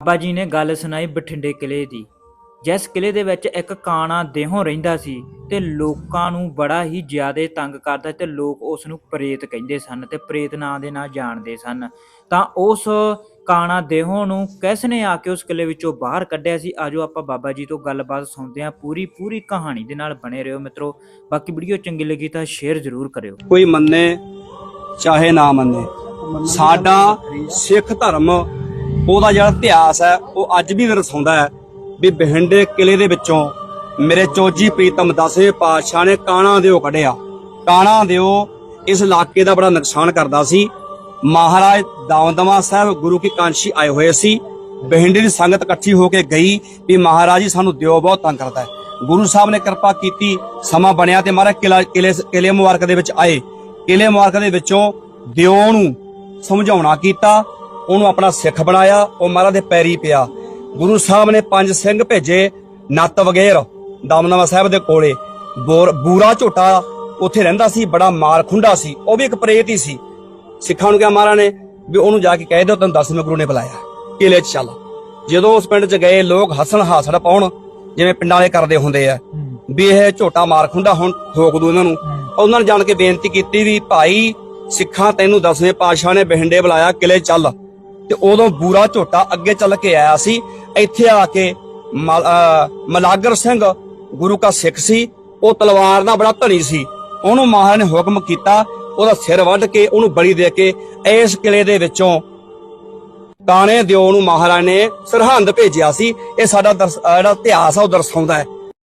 ਬਾਬਾ ਜੀ ਨੇ ਗੱਲ ਸੁਣਾਈ ਬਠਿੰਡੇ ਕਿਲੇ ਦੀ। ਜਿਸ ਕਿਲੇ ਦੇ ਵਿੱਚ ਇੱਕ ਕਾਣਾ ਦੇਹੋਂ ਰਹਿੰਦਾ ਸੀ ਤੇ ਲੋਕਾਂ ਨੂੰ ਬੜਾ ਹੀ ਜ਼ਿਆਦਾ ਤੰਗ ਕਰਦਾ ਤੇ ਲੋਕ ਉਸ ਨੂੰ ਪ੍ਰੇਤ ਕਹਿੰਦੇ ਸਨ ਤੇ ਪ੍ਰੇਤ ਨਾਂ ਦੇ ਨਾਲ ਜਾਣਦੇ ਸਨ। ਤਾਂ ਉਸ ਕਾਣਾ ਦੇਹੋਂ ਨੂੰ ਕਿਸ ਨੇ ਆ ਕੇ ਉਸ ਕਿਲੇ ਵਿੱਚੋਂ ਬਾਹਰ ਕੱਢਿਆ ਸੀ? ਆਜੋ ਆਪਾਂ ਬਾਬਾ ਜੀ ਤੋਂ ਗੱਲਬਾਤ ਸੁਣਦੇ ਹਾਂ। ਪੂਰੀ ਪੂਰੀ ਕਹਾਣੀ ਦੇ ਨਾਲ ਬਣੇ ਰਹੋ ਮਿੱਤਰੋ। ਬਾਕੀ ਵੀਡੀਓ ਚੰਗੀ ਲੱਗੀ ਤਾਂ ਸ਼ੇਅਰ ਜ਼ਰੂਰ ਕਰਿਓ। ਕੋਈ ਮੰਨੇ, ਚਾਹੇ ਨਾ ਮੰਨੇ। ਸਾਡਾ ਸਿੱਖ ਧਰਮ ਉਹਦਾ ਜਿਹੜਾ ਇਤਿਹਾਸ ਹੈ, ਉਹ ਅੱਜ ਵੀ ਦਰਸਾਉਂਦਾ ਹੈ ਵੀ ਬਹਿੰਡੇ ਕਿਲੇ ਦੇ ਵਿੱਚੋਂ ਮੇਰੇ ਚੋਜੀ ਪ੍ਰੀਤਮ ਦਸਵੇਂ ਪਾਤਸ਼ਾਹ ਨੇ ਕਾਣਾ ਦਿਓ ਕੱਢਿਆ। ਕਾਣਾ ਦਿਓ ਇਸ ਇਲਾਕੇ ਦਾ ਬੜਾ ਨੁਕਸਾਨ ਕਰਦਾ ਸੀ। ਮਹਾਰਾਜ ਦਮਦਮਾ ਸਾਹਿਬ ਗੁਰੂ ਕੀ ਕਾਂਸ਼ੀ ਆਏ ਹੋਏ ਸੀ। ਬਹਿੰਡੇ ਦੀ ਸੰਗਤ ਇਕੱਠੀ ਹੋ ਕੇ ਗਈ ਵੀ ਮਹਾਰਾਜ ਜੀ ਸਾਨੂੰ ਦਿਓ, ਬਹੁਤ ਤੰਗ ਕਰਦਾ ਹੈ। ਗੁਰੂ ਸਾਹਿਬ ਨੇ ਕਿਰਪਾ ਕੀਤੀ, ਸਮਾਂ ਬਣਿਆ ਤੇ ਮਹਾਰਾਜ ਕਿਲਾ ਕਿਲੇ ਕਿਲੇ ਮੁਬਾਰਕ ਦੇ ਵਿੱਚ ਆਏ। ਕਿਲੇ ਮੁਬਾਰਕ ਦੇ ਵਿੱਚੋਂ ਦਿਓ ਨੂੰ ਸਮਝਾਉਣਾ ਕੀਤਾ। ਉਹਨੂੰ ਆਪਣਾ ਸਿੱਖ ਬਣਾਇਆ ਉਹ ਮਹਾਰਾਜ ਦੇ ਪੈਰੀ ਪਿਆ। ਗੁਰੂ ਸਾਹਿਬ ਨੇ ਪੰਜ ਸਿੰਘ ਭੇਜੇ ਨੱਤ ਵਗੈਰ ਦਮਦਮਾ ਸਾਹਿਬ ਦੇ ਕੋਲੇ। ਬੋਰ- ਬੂਰਾ ਝੋਟਾ ਉੱਥੇ ਰਹਿੰਦਾ ਸੀ ਬੜਾ ਮਾਰ ਖੁੰਡਾ ਸੀ ਉਹ ਵੀ ਇੱਕ ਪ੍ਰੇਤ ਹੀ ਸੀ। ਸਿੱਖਾਂ ਨੂੰ ਕਿਹਾ ਮਹਾਰਾਜ ਨੇ ਵੀ ਉਹਨੂੰ ਜਾ ਕੇ ਕਹਿ ਦਿਓ ਤੈਨੂੰ ਦਸਵੇਂ ਗੁਰੂ ਨੇ ਬੁਲਾਇਆ ਕਿਲੇ 'ਚ ਚੱਲ। ਜਦੋਂ ਉਸ ਪਿੰਡ 'ਚ ਗਏ ਲੋਕ ਹੱਸਣ ਹਾਸੜ ਪਾਉਣ ਜਿਵੇਂ ਪਿੰਡਾਂ ਵਾਲੇ ਕਰਦੇ ਹੁੰਦੇ ਆ। ਵੀ ਇਹ ਝੋਟਾ ਮਾਰ ਖੁੰਡਾ ਹੁਣ ਠੋਕ ਦੂ ਇਹਨਾਂ ਨੂੰ। ਉਹਨਾਂ ਨੇ ਜਾਣ ਕੇ ਬੇਨਤੀ ਕੀਤੀ ਵੀ ਭਾਈ ਸਿੱਖਾਂ ਤੈਨੂੰ ਦਸਵੇਂ ਪਾਤਸ਼ਾਹ ਨੇ ਬਹਿੰਡੇ ਬੁਲਾਇਆ ਕਿਲੇ ਚੱਲ। ਤੇ ਉਦੋਂ ਬੂਰਾ ਝੋਟਾ ਅੱਗੇ ਚੱਲ ਕੇ ਆਇਆ ਸੀ। ਇੱਥੇ ਆ ਕੇ ਮਲਾਗਰ ਸਿੰਘ ਗੁਰੂ ਕਾ ਸਿੱਖ ਸੀ। ਉਹ ਤਲਵਾਰ ਦਾ ਬੜਾ ਧਨੀ ਸੀ। ਉਹਨੂੰ ਮਹਾਰਾਜ ਨੇ ਹੁਕਮ ਕੀਤਾ, ਉਹਦਾ ਸਿਰ ਵੱਢ ਕੇ ਉਹਨੂੰ ਬਲੀ ਦੇ ਕੇ ਇਸ ਕਿਲੇ ਦੇ ਵਿੱਚੋਂ ਕਾਣੇ ਦਿਓ ਨੂੰ ਮਹਾਰਾਜ ਨੇ ਸਰਹੰਦ ਭੇਜਿਆ ਸੀ। ਇਹ ਸਾਡਾ ਦਰਸ- ਜਿਹੜਾ ਇਤਿਹਾਸ ਆ ਉਹ ਦਰਸਾਉਂਦਾ ਹੈ।